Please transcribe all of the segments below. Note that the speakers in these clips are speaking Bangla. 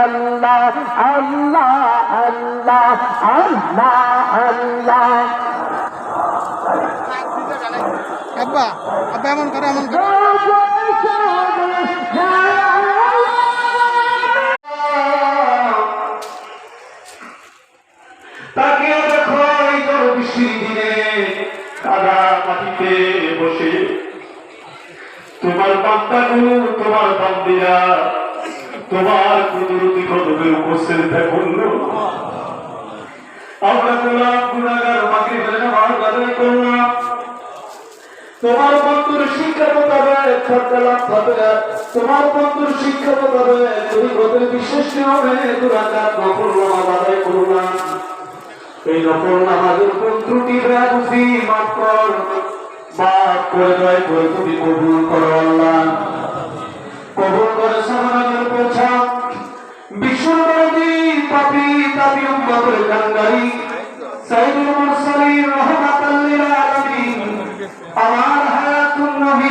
আল্লাহ আল্লাহ আল্লাহ। আল্লাহ আল্লাহ আব্বা আব্বা এমন করে এমন করে মাটিতে বসে তোমার বান্দাগুলো তোমার বান্দিরা তোমার কুদরতি কদমে উপস্থিত দেখুন আমরা তোমার গুণাগার মাকে ফেলে আমার বাজারে করলাম তোমার বন্ধুর শিক্ষা মোতাবেক সরকার হবে। তোমার বন্ধুর শিক্ষা মোতাবেক তুমি ওদের বিশেষ নিয়মে দুরাকাত নকল নামাজ আদায় করলাম এই নকল নামাজের কোন ত্রুটি রাখছি মাফ কর। মাফ করে দয় করে তুমি কবুল করো আল্লাহ। الشرف الكندري سيد المرسلين رحمة للعالمين আমার হায়াতুন নবী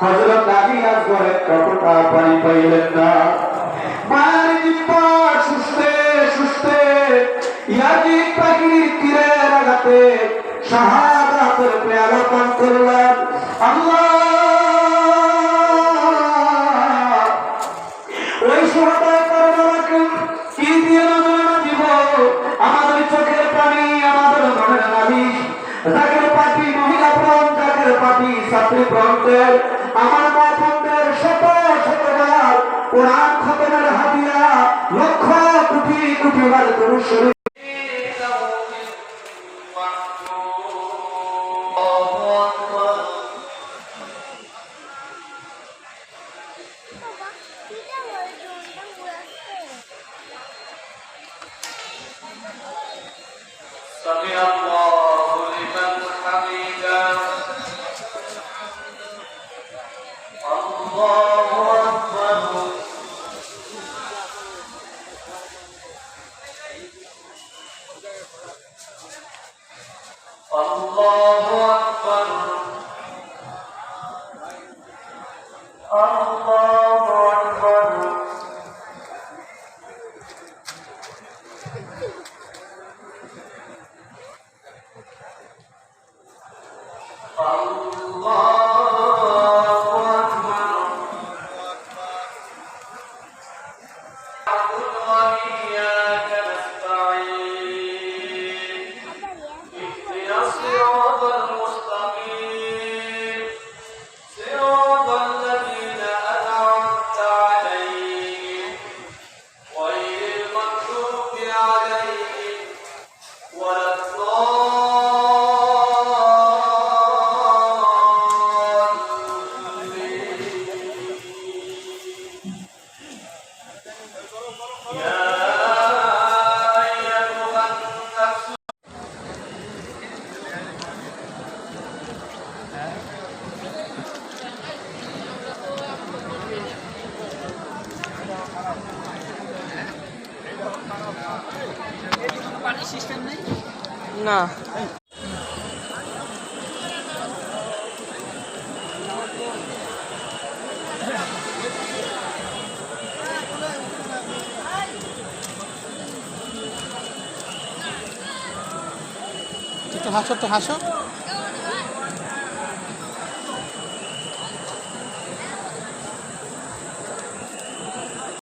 হজরত আলী আসগরে কতটা পানি পাইলেন না? মায়ের জিব্বা সুস্থে সুস্থে ইয়াজি পাখির তীরের আঘাতে শাহাদাতের পেয়ালা পান করলেন। আল্লাহ! ওই সহায়তায় কারণকে কি দিয়ে নজরে দিব আমাদের চোখের পানি, আমাদের প্রান্তের আমার মা বোনদের শত শতবার কোরআন খতমের হাতিয়া লক্ষ কোটি কোটি বার করু শরীর বাবা এটা الله أكبر না। হাসো তো হাসো।